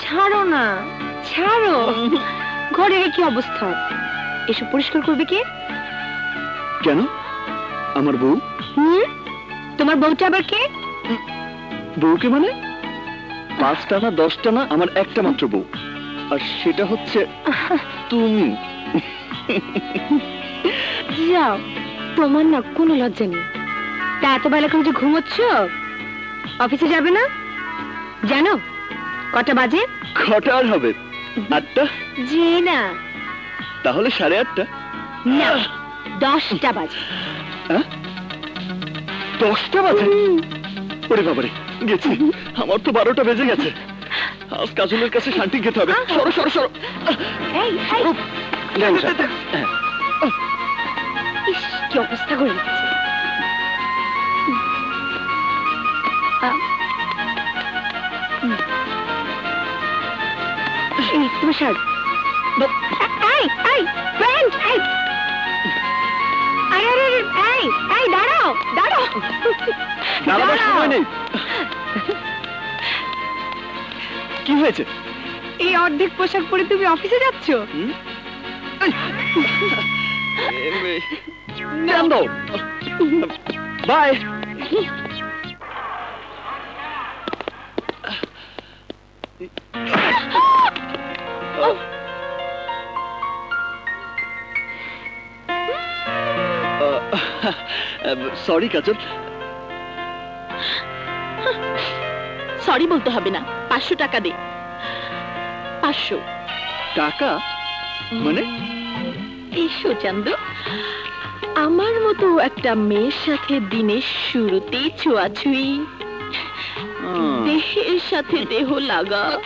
ছাড়ো না ছাড়ো। ঘরের কি অবস্থা? এসব পরিষ্কার করবে কে? কেন? আমার বউ? হুম? তোমার বউটা আবার কে? বউকে মানে? পাঁচটা না দশটা না আমার একটা মাত্র বউ। আর সেটা হচ্ছে তুমি। যাও তোমার না কোনো লজ্জা নেই। তা এত বেলা করে যে ঘুমোচ্ছ? অফিসে যাবে না? জানো? কটা বাজে? কটা আর হবে? আটটা? যে না। তাহলে সাড়ে আটটা। না দশটা বাজে। হ্যাঁ? দশটা বাজে? ওরে বাবারে গেছি। আমার তো বারোটা বেজে গেছে। আজ কাজলের কাছে শান্তি খেতে হবে। সরো সরো সরো। এই এই। সরো। ইস, কি অবস্থা করে রেখেছে এই এই ফ্রেন্ড এই। আরে আরে এই এই দাঁড়াও দাঁড়াও। দাঁড়াবার সময় নেই। কি হয়েছে? এই অর্ধেক পোশাক পরে তুমি অফিসে যাচ্ছ? বাই। Sorry Kajal. সরি বলতে হবে না। পাঁচশো টাকা দে। পাঁচশো। টাকা? মানে? এসো চান্দু। আমার মতো একটা মেয়ের সাথে দিনের শুরুতেই ছোঁয়াছুঁই দেহের সাথে দেহ লাগা।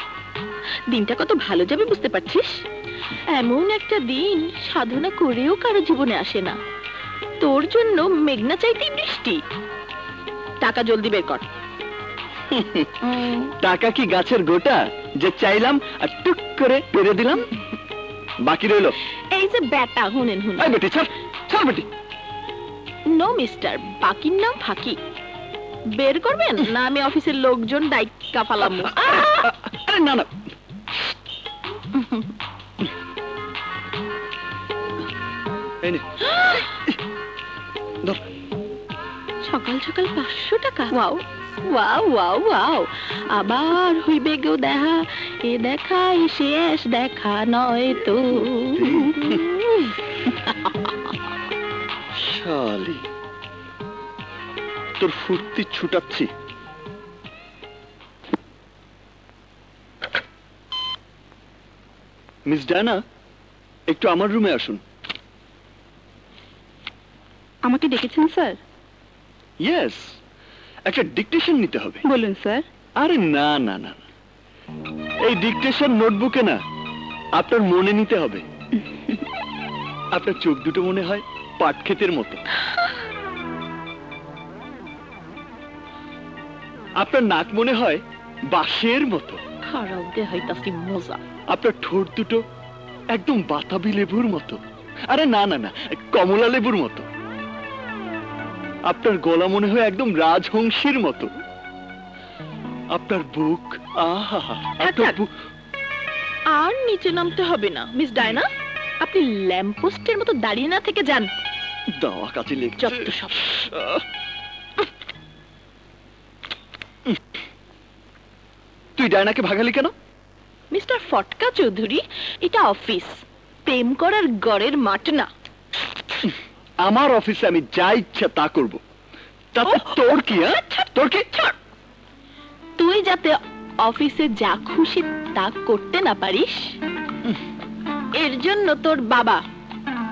দিনটা কত ভালো যাবে বুঝতে পারছিস? এমন একটা দিন সাধনা করেও কারও জীবনে আসে না। তোর জন্য মেঘনা চাইতেই বৃষ্টি। টাকা জলদি বের কর। টাকা কি গাছের গোটা যে চাইলাম আর টুক করে পেরে দিলাম? বাকি রইল। এই যে ব্যাটা হুনেন হুন এই বেটি ছাড় ছাড় বেটি। নো মিস্টার বাকির নাম ফাঁকি। বের করবেন? না আমি অফিসের লোকজন দায়িত্ব ফালামু আরে না না। এই সকাল পাঁচশো টাকা। Wow wow wow wow. আবার হইবে গো দেখা এ দেখাই শেষ দেখা নয় তো। শালি তোর ফুর্তি ছুটাচ্ছি। মিস ডায়না একটু আমার রুমে আসুন। আমাকে ডেকেছেন স্যার? ইয়েস একটা ডিকটেশন নিতে হবে। বলুন স্যার। আরে না না না। এই ডিকটেশন নোটবুকে না আপনার মনে নিতে হবে। আপনার চোখ দুটো মনে হয় পাট ক্ষেতের মতো। আপনার নাক মনে হয় বাঁশের মতো। আপনার ঠোঁট দুটো একদম বাতাবি লেবুর মতো। আরে না না না কমলা লেবুর মতো। আপনার গলা মনে হয় একদম রাজহংসীর মতো। আপনার বুক আহা আপনার থাক। বুক আর নিচে নামতে হবে না মিস ডায়না। আপনি ল্যাম্পপোস্টের মতো দাঁড়িয়ে না থেকে যান। দাওয়া কাছে লেগছে। যত সব। তুই ডায়নাকে ভাগালি কেন? মিস্টার ফটকা চৌধুরী এটা অফিস। প্রেম করার গড়ের মাঠ না। আমার অফিসে আমি যা ইচ্ছা তা করব। তাতে তোর কি হ্যাঁ? তোর কি? তুই যাতে অফিসে যা খুশি তা করতে না পারিস এর জন্য তোর বাবা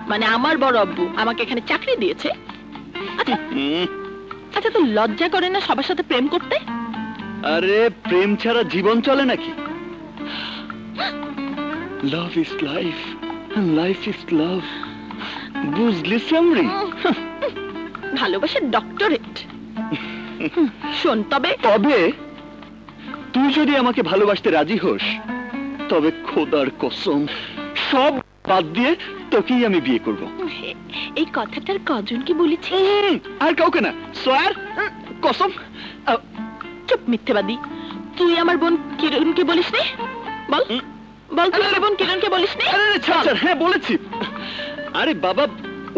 মানে আমার বড় আব্বু আমাকে এখানে চাকরি দিয়েছে। আচ্ছা আচ্ছা তো লজ্জা করে না সবার সাথে প্রেম করতে? আরে প্রেম ছাড়া জীবন চলে নাকি? Love is life life is love বুঝলি সামরি? ভালোবাসার ডক্টরেট। শোন তবে তবে তুই যদি আমাকে ভালোবাসতে রাজি হোস তবে খোদার কসম সব বাদ দিয়ে তোকেই আমি বিয়ে করব। এই কথাটার কজন কি বলেছি? আর কাউকে না। সোয়ার কসম চুপ মিথ্যেবাদী। তুই আমার বোন কিরণকে বলিস নি বল। বল তুই আমার বোন কিরণকে বলিস নি হ্যাঁ বলেছি। আরে বাবা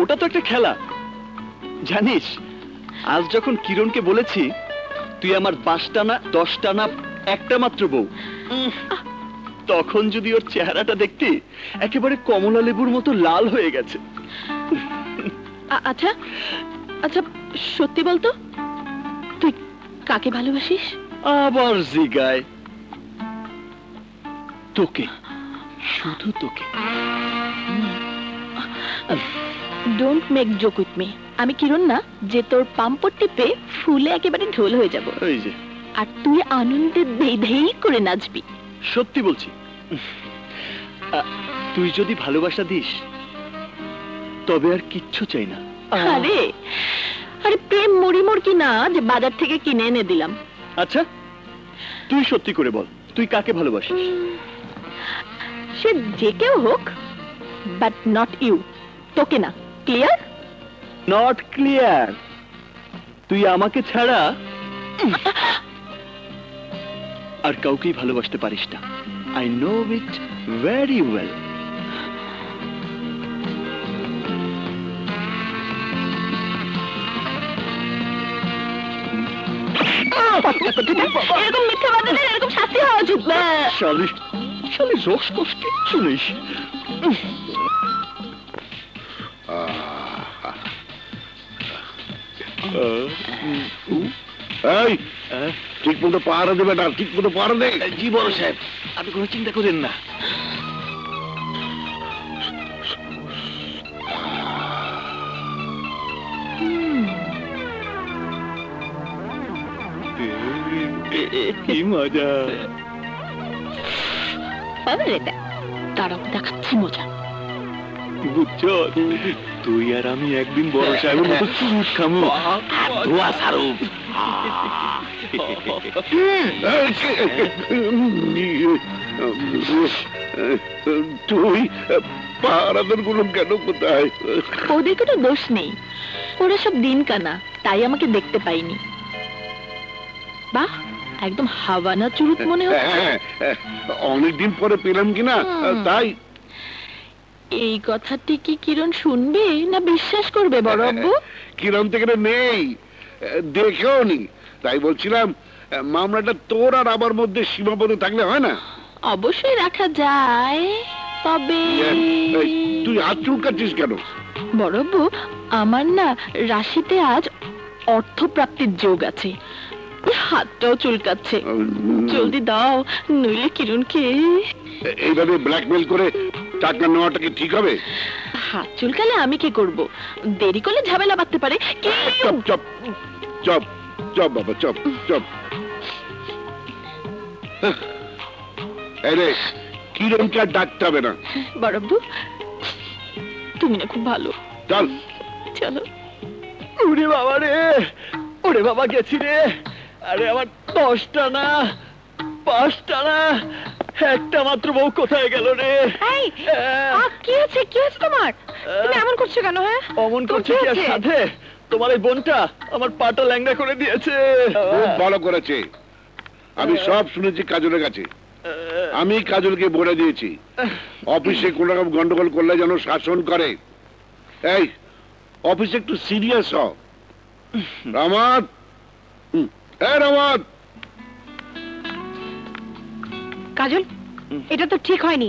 ওটা তো একটা খেলা। জানিস আজ যখন কিরণকে বলেছি তুই আমার পাঁচটা না দশটা না একটা মাত্র বউ তখন যদি ওর চেহারাটা দেখতি একেবারে কমলা লেবুর মতো লাল হয়ে গেছে। আচ্ছা আচ্ছা সত্যি বলতো তুই কাকে ভালোবাসিস? আবার জিগায়। তোকে শুধু তোকে। Don't make joke with me আমি কিরণ না যে তোর পাম্পটি পে ফুলে একেবারে ঢোল হয়ে যাব। ওই যে। আর তুই আনন্দে ধেই ধেই করে নাচবি। সত্যি বলছি। তুই যদি ভালোবাসা দিস তবে আর কিচ্ছু চাই না। আরে আরে প্রেম মরি মর কি না যে বাজার থেকে কিনে এনে দিলাম। আচ্ছা তুই সত্যি করে বল তুই কাকে ভালোবাসিস? সে যে কেউ হোক বাট নট ইউ তোকে না। ক্লিয়ার নট ক্লিয়ার তুই আমাকে ছাড়া আর কাউকেই ভালোবাসতে পারিস না। I know it very well এরকম মিথ্যা বাদে এরকম শাস্তি হওয়া উচিত। শালি শালি রস কিচ্ছু নেই এই ঠিক মতো পাহারা দেবে না ঠিক মতো পাহারা দে। জি বড় সাহেব আপনি কোনো চিন্তা করেন না। কি মজা। দাঁড়াও দেখাচ্ছি মজা? বুঝছ তুই আর আমি একদিন বড় সাহেবের মতো চুরুট খামো। ধোয়া সারু তুই পাহারাদেরগুলো কেন কোথায়? ওদেরকে তো দোষ নেই। ওরা সব দিন কানা তাই আমাকে দেখতে পাইনি। বাহ একদম হাওয়ানা চুরুত মনে হচ্ছে। হ্যাঁ, অনেকদিন পরে পেলাম কিনা তাই এই কথাটি কি কিরণ শুনবে না বিশ্বাস করবে বড় আব্বু? কিরম থেকে নেই। দেখেও নি। তাই বলছিলাম মামলাটা তোর আর আমার মধ্যে সীমাবদ্ধ থাকলে হয় না? অবশ্যই রাখা যায় তবে তুই হাত চুলকাচ্ছিস কেন? বড়ব্বু আমার না রাশিতে আজ অর্থপ্রাপ্তির যোগ আছে। হাতটাও চুলকাচ্ছে। জলদি দাও নইলে কিরণকে এইভাবে ব্ল্যাকমেল করে টাকা নেওয়াটা কি ঠিক হবে? হাত চুলকালে আমি কি করব? দেরি করলে ঝামেলা বাঁধতে পারে। চপ চপ চপ চপ বাবা চপ চপ। কিরণকে আর ডাকতে হবে না? বড়ব্বু তুমি না খুব ভালো। চল। চলো। ওরে বাবা রে ওরে বাবা গেছি রে। আরে আমার দশটা না পাঁচটা না। একটা মাত্র বউ কোথায় গেল রে? এই কি হয়েছে? কি হয়েছে তোমার? তুমি এমন করছ কেন হ্যাঁ? অমন করছে কি আর তোমার এই বোনটা আমার পাটা ল্যাংড়া করে দিয়েছে। খুব ভালো করেছে। আমি সব শুনেছি কাজলের কাছে। আমি কাজলকে বলে দিয়েছি। অফিসে কোন রকম গন্ডগোল করলে যেন শাসন করে। এই অফিসে একটু সিরিয়াস হ রামাত হুম, এই রামাত কাজল এটা তো ঠিক হয়নি।